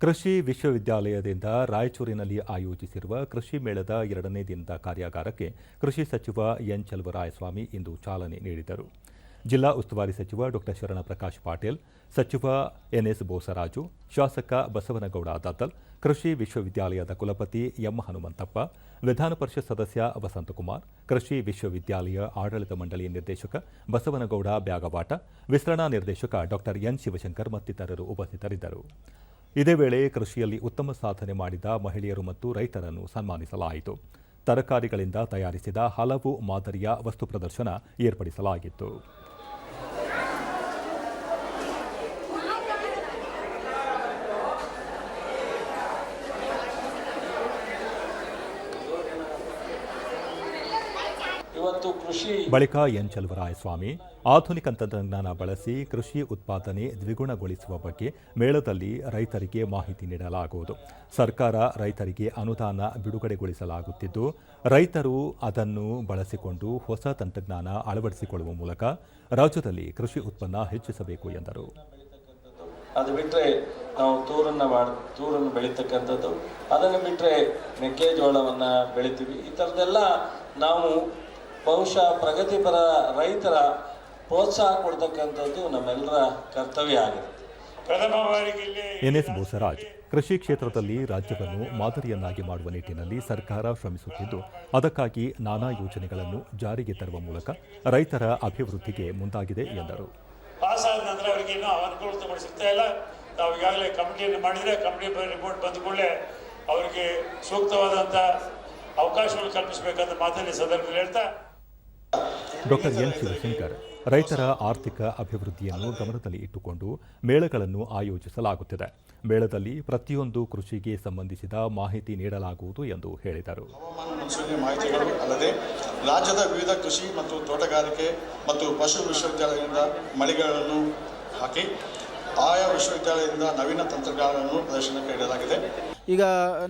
ಕೃಷಿ ವಿಶ್ವವಿದ್ಯಾಲಯದಿಂದ ರಾಯಚೂರಿನಲ್ಲಿ ಆಯೋಜಿಸಿರುವ ಕೃಷಿ ಮೇಳದ ಎರಡನೇ ದಿನದ ಕಾರ್ಯಾಗಾರಕ್ಕೆ ಕೃಷಿ ಸಚಿವ ಎನ್ ಚಲುವರಾಯಸ್ವಾಮಿ ಇಂದು ಚಾಲನೆ ನೀಡಿದರು. ಜಿಲ್ಲಾ ಉಸ್ತುವಾರಿ ಸಚಿವ ಡಾ ಶರಣಪ್ರಕಾಶ್ ಪಾಟೀಲ್, ಸಚಿವ ಎನ್ಎಸ್ ಬೋಸರಾಜು, ಶಾಸಕ ಬಸವನಗೌಡ ದತ್ತಲ್, ಕೃಷಿ ವಿಶ್ವವಿದ್ಯಾಲಯದ ಕುಲಪತಿ ಎಂ ಹನುಮಂತಪ್ಪ, ವಿಧಾನ ಪರಿಷತ್ ಸದಸ್ಯ ವಸಂತಕುಮಾರ್, ಕೃಷಿ ವಿಶ್ವವಿದ್ಯಾಲಯ ಆಡಳಿತ ಮಂಡಳಿ ನಿರ್ದೇಶಕ ಬಸವನಗೌಡ ಬ್ಯಾಗವಾಟ, ವಿಸ್ತರಣಾ ನಿರ್ದೇಶಕ ಡಾ ಎನ್ ಶಿವಶಂಕರ್ ಮತ್ತಿತರರು ಉಪಸ್ಥಿತರಿದ್ದರು. ಇದೇ ವೇಳೆ ಕೃಷಿಯಲ್ಲಿ ಉತ್ತಮ ಸಾಧನೆ ಮಾಡಿದ ಮಹಿಳೆಯರು ಮತ್ತು ರೈತರನ್ನು ಸನ್ಮಾನಿಸಲಾಯಿತು. ತರಕಾರಿಗಳಿಂದ ತಯಾರಿಸಿದ ಹಲವು ಮಾದರಿಯ ವಸ್ತು ಪ್ರದರ್ಶನ ಏರ್ಪಡಿಸಲಾಗಿತ್ತು. ಇವತ್ತು ಕೃಷಿ ಬಳಿಕ ಎನ್ ಚಲುವರಾಯಸ್ವಾಮಿ ಆಧುನಿಕ ತಂತ್ರಜ್ಞಾನ ಬಳಸಿ ಕೃಷಿ ಉತ್ಪಾದನೆ ದ್ವಿಗುಣಗೊಳಿಸುವ ಬಗ್ಗೆ ಮೇಳದಲ್ಲಿ ರೈತರಿಗೆ ಮಾಹಿತಿ ನೀಡಲಾಗುವುದು. ಸರ್ಕಾರ ರೈತರಿಗೆ ಅನುದಾನ ಬಿಡುಗಡೆಗೊಳಿಸಲಾಗುತ್ತಿದ್ದು ರೈತರು ಅದನ್ನು ಬಳಸಿಕೊಂಡು ಹೊಸ ತಂತ್ರಜ್ಞಾನ ಅಳವಡಿಸಿಕೊಳ್ಳುವ ಮೂಲಕ ರಾಜ್ಯದಲ್ಲಿ ಕೃಷಿ ಉತ್ಪನ್ನ ಹೆಚ್ಚಿಸಬೇಕು ಎಂದರು. ಅದು ಬಿಟ್ಟರೆ ನಾವು ತೂರನ್ನು ಮಾಡಿ ತೂರನ್ನು ಬೆಳೀತಕ್ಕಂಥದ್ದು ಅದನ್ನು ಬಿಟ್ಟರೆ ಮೆಕ್ಕೆಜೋಳವನ್ನು ಬೆಳಿತೀವಿ. ಈ ಥರದ್ದೆಲ್ಲ ನಾವು ಬಹುಶಃ ಪ್ರಗತಿಪರ ರೈತರ ಪ್ರೋತ್ಸಾಹ ಕೊಡ್ತಕ್ಕಂಥದ್ದು ನಮ್ಮೆಲ್ಲರ ಕರ್ತವ್ಯ ಆಗಿದೆ. ಪ್ರಥಮ ಬಾರಿಗೆ ಇಲ್ಲಿ ಎನ್ಎಸ್ ಬೋಸರಾಜ್ ಕೃಷಿ ಕ್ಷೇತ್ರದಲ್ಲಿ ರಾಜ್ಯವನ್ನು ಮಾದರಿಯನ್ನಾಗಿ ಮಾಡುವ ನಿಟ್ಟಿನಲ್ಲಿ ಸರ್ಕಾರ ಶ್ರಮಿಸುತ್ತಿದ್ದು ಅದಕ್ಕಾಗಿ ನಾನಾ ಯೋಜನೆಗಳನ್ನು ಜಾರಿಗೆ ತರುವ ಮೂಲಕ ರೈತರ ಅಭಿವೃದ್ಧಿಗೆ ಮುಂದಾಗಿದೆ ಎಂದರು. ಪಾಸ್ ಆದ ನಂತರ ಅವರಿಗೆ ಇನ್ನೂ ಅನುಕೂಲತೆ ಸಿಗ್ತಾ ಇಲ್ಲ. ನಾವು ಈಗಾಗಲೇ ಕಮಿಟಿಯನ್ನು ಮಾಡಿದರೆ ಕಮಿಟಿ ರಿಪೋರ್ಟ್ ಬಂದ ಕೂಡಲೇ ಅವರಿಗೆ ಸೂಕ್ತವಾದಂಥ ಅವಕಾಶವನ್ನು ಕಲ್ಪಿಸಬೇಕಂತ ಮಾತನ್ನು ಸಂದರ್ಭದಲ್ಲಿ ಹೇಳ್ತಾ ಡಾಕ್ಟರ್ ಎನ್ ಶಿವಶಂಕರ್, ರೈತರ ಆರ್ಥಿಕ ಅಭಿವೃದ್ಧಿಯನ್ನು ಗಮನದಲ್ಲಿ ಇಟ್ಟುಕೊಂಡು ಮೇಳಗಳನ್ನು ಆಯೋಜಿಸಲಾಗುತ್ತಿದೆ. ಮೇಳದಲ್ಲಿ ಪ್ರತಿಯೊಂದು ಕೃಷಿಗೆ ಸಂಬಂಧಿಸಿದ ಮಾಹಿತಿ ನೀಡಲಾಗುವುದು ಎಂದು ಹೇಳಿದರು. ಮಾಹಿತಿಗಳು ಅಲ್ಲದೆ ರಾಜ್ಯದ ವಿವಿಧ ಕೃಷಿ ಮತ್ತು ತೋಟಗಾರಿಕೆ ಮತ್ತು ಪಶು ವಿಶ್ವವಿದ್ಯಾಲಯದಿಂದ ಮಳಿಗೆಗಳನ್ನು ಹಾಕಿ ಆಯಾ ವಿಶ್ವವಿದ್ಯಾಲಯದಿಂದ ನವೀನ ತಂತ್ರಜ್ಞಾನಗಳನ್ನು ಪ್ರದರ್ಶನಕ್ಕೆ ಇಡಲಾಗಿದೆ ಈಗ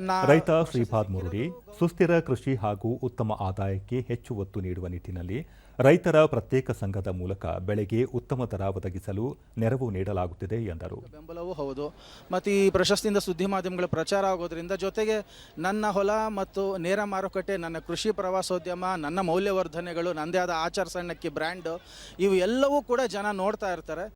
ನಾ ರೈತ ಶ್ರೀಪಾದ್ ಮುರುಡಿ ಸುಸ್ಥಿರ ಕೃಷಿ ಹಾಗೂ ಉತ್ತಮ ಆದಾಯಕ್ಕೆ ಹೆಚ್ಚು ಒತ್ತು ನೀಡುವ ನಿಟ್ಟಿನಲ್ಲಿ ರೈತರ ಪ್ರತ್ಯೇಕ ಸಂಘದ ಮೂಲಕ ಬೆಳೆಗೆ ಉತ್ತಮ ದರ ಒದಗಿಸಲು ನೆರವು ನೀಡಲಾಗುತ್ತಿದೆ ಎಂದರು. ಬೆಂಬಲವೂ ಹೌದು. ಮತ್ತು ಈ ಪ್ರಶಸ್ತಿಯಿಂದ ಸುದ್ದಿ ಮಾಧ್ಯಮಗಳ ಪ್ರಚಾರ ಆಗೋದ್ರಿಂದ ಜೊತೆಗೆ ನನ್ನ ಹೊಲ ಮತ್ತು ನೇರ ಮಾರುಕಟ್ಟೆ ನನ್ನ ಕೃಷಿ ಪ್ರವಾಸೋದ್ಯಮ ನನ್ನ ಮೌಲ್ಯವರ್ಧನೆಗಳು ನನ್ನದೇ ಆದ ಆಚಾರ ಸಣ್ಣಕ್ಕೆ ಬ್ರ್ಯಾಂಡು ಇವು ಎಲ್ಲವೂ ಕೂಡ ಜನ ನೋಡ್ತಾ ಇರ್ತಾರೆ.